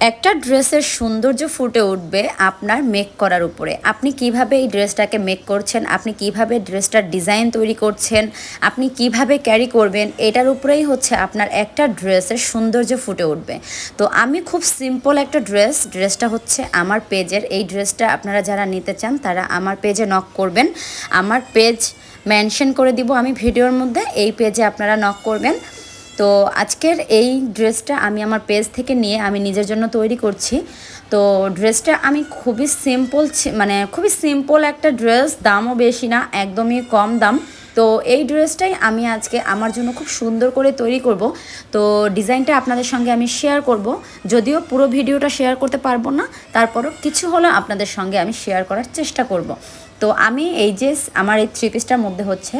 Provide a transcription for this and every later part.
একটা ড্রেসের সৌন্দর্য ফুটে উঠবে আপনার মেক করার উপরে। আপনি কীভাবে এই ড্রেসটাকে মেক করছেন? আপনি কীভাবে ড্রেসটার ডিজাইন তৈরি করছেন? আপনি কীভাবে ক্যারি করবেন? এটার উপরেই হচ্ছে আপনার একটা ড্রেসের সৌন্দর্য ফুটে উঠবে। তো আমি খুব সিম্পল একটা ড্রেস, ড্রেসটা হচ্ছে আমার পেজের। এই ড্রেসটা আপনারা যারা নিতে চান, তারা আমার পেজে নক করবেন। আমার পেজ মেনশন করে দিব। আমি ভিডিওর মধ্যে এই পেজে আপনারা নক করবেন। তো আজকের এই ড্রেসটা আমি আমার পেজ থেকে নিয়ে আমি নিজের জন্য তৈরি করছি। তো ড্রেসটা আমি খুবই সিম্পল মানে খুবই সিম্পল একটা ড্রেস, দামও বেশি না, একদমই কম দাম। তো এই ড্রেসটাই আমি আজকে আমার জন্য খুব সুন্দর করে তৈরি করব। তো ডিজাইনটা আপনাদের সঙ্গে আমি শেয়ার করব। যদিও পুরো ভিডিওটা শেয়ার করতে পারব না, তারপরও কিছু হলে আপনাদের সঙ্গে আমি শেয়ার করার চেষ্টা করব। তো আমি এই যে আমার এই থ্রি পিসটার মধ্যে হচ্ছে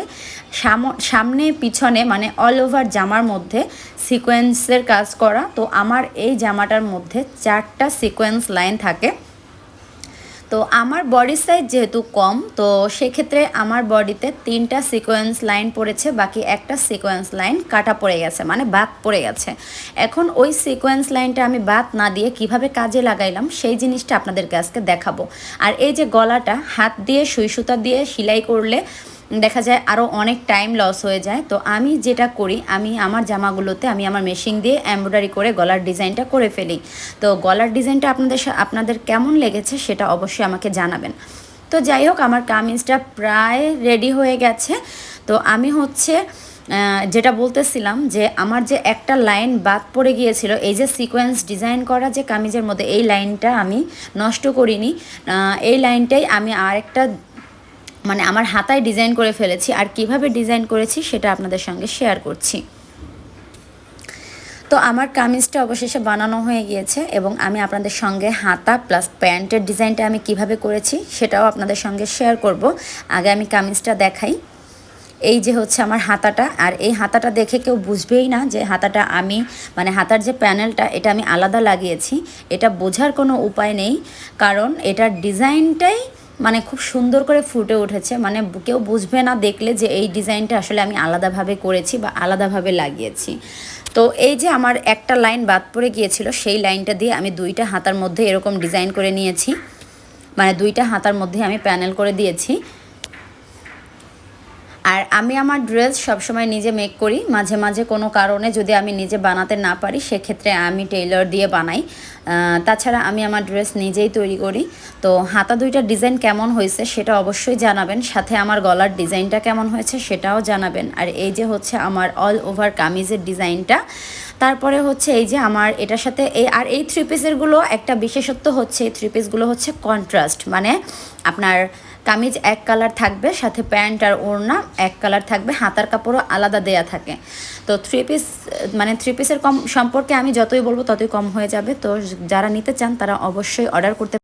সামনে, পিছনে মানে অল ওভার জামার মধ্যে সিকোয়েন্সের কাজ করা। তো আমার এই জামাটার মধ্যে চারটা সিকোয়েন্স লাইন থাকে। তো আমার বডি সাইজ যেহেতু কম, তো সেক্ষেত্রে আমার বডিতে তিনটা সিকোয়েন্স লাইন পড়েছে, বাকি একটা সিকোয়েন্স লাইন কাটা পড়ে গেছে মানে বাদ পড়ে গেছে। এখন ওই সিকোয়েন্স লাইনটা আমি বাদ না দিয়ে কীভাবে কাজে লাগাইলাম, সেই জিনিসটা আপনাদেরকে আজকে দেখাবো। আর এই যে গলাটা, হাত দিয়ে, সুই সুতা দিয়ে সেলাই করলে দেখা যায় আরও অনেক টাইম লস হয়ে যায়। তো আমি যেটা করি, আমি আমার জামাগুলোতে আমি আমার মেশিন দিয়ে এমব্রয়ডারি করে গলার ডিজাইনটা করে ফেলি। তো গলার ডিজাইনটা আপনাদের আপনাদের কেমন লেগেছে সেটা অবশ্যই আমাকে জানাবেন। তো যাই হোক, আমার কামিজটা প্রায় রেডি হয়ে গেছে। তো আমি হচ্ছে যেটা বলতেছিলাম যে আমার যে একটা লাইন বাদ পড়ে গিয়েছিল, এই যে সিকোয়েন্স ডিজাইন করা যে কামিজের মধ্যে, এই লাইনটা আমি নষ্ট করিনি। এই লাইনটাই আমি আরেকটা মানে আমার হাতায় ডিজাইন করে ফেলেছি আর কীভাবে ডিজাইন করেছি সেটা আপনাদের সঙ্গে শেয়ার করছি। তো আমার কামিজটা অবশেষে বানানো হয়ে গিয়েছে এবং আমি আপনাদের সঙ্গে হাতা প্লাস প্যান্টের ডিজাইনটা আমি কীভাবে করেছি সেটাও আপনাদের সঙ্গে শেয়ার করব। আগে আমি কামিজটা দেখাই। এই যে হচ্ছে আমার হাতাটা আর এই হাতাটা দেখে কেউ বুঝবেই না যে হাতাটা আমি মানে হাতার যে প্যানেলটা এটা আমি আলাদা লাগিয়েছি। এটা বোঝার কোনো উপায় নেই, কারণ এটার ডিজাইনটাই মানে খুব সুন্দর করে ফুটে উঠেছে। মানে কেউ বুঝবে না দেখলে যে এই ডিজাইনটা আসলে আমি আলাদাভাবে করেছি বা আলাদাভাবে লাগিয়েছি। তো এই যে আমার একটা লাইন বাদ পড়ে গিয়েছিল, সেই লাইনটা দিয়ে আমি দুইটা হাতার মধ্যে এরকম ডিজাইন করে নিয়েছি। মানে দুইটা হাতার মধ্যে আমি প্যানেল করে দিয়েছি। আর আমি আমার ড্রেস সবসময় নিজে মেক করি। মাঝে মাঝে কোনো কারণে যদি আমি নিজে বানাতে না পারি, সেক্ষেত্রে আমি টেইলর দিয়ে বানাই। তাছাড়া আমি আমার ড্রেস নিজেই তৈরি করি। তো হাতা দুইটা ডিজাইন কেমন হয়েছে সেটা অবশ্যই জানাবেন। সাথে আমার গলার ডিজাইনটা কেমন হয়েছে সেটাও জানাবেন। আর এই যে হচ্ছে আমার অল ওভার কামিজের ডিজাইনটা, তারপরে হচ্ছে এই যে আমার এটার সাথে এই, আর এই থ্রি পিসেরগুলো একটা বিশেষত্ব হচ্ছে, এই থ্রি পিসগুলো হচ্ছে কন্ট্রাস্ট মানে আপনার কামিজ এক কালার থাকবে, সাথে প্যান্ট আর ওড়না এক কালার থাকবে, হাতার কাপড়ও আলাদা দেয়া থাকে। তো থ্রি পিস মানে থ্রি পিসের কম সম্পর্কে আমি যতই বলব ততই কম হয়ে যাবে। তো যারা নিতে চান তারা অবশ্যই অর্ডার করতে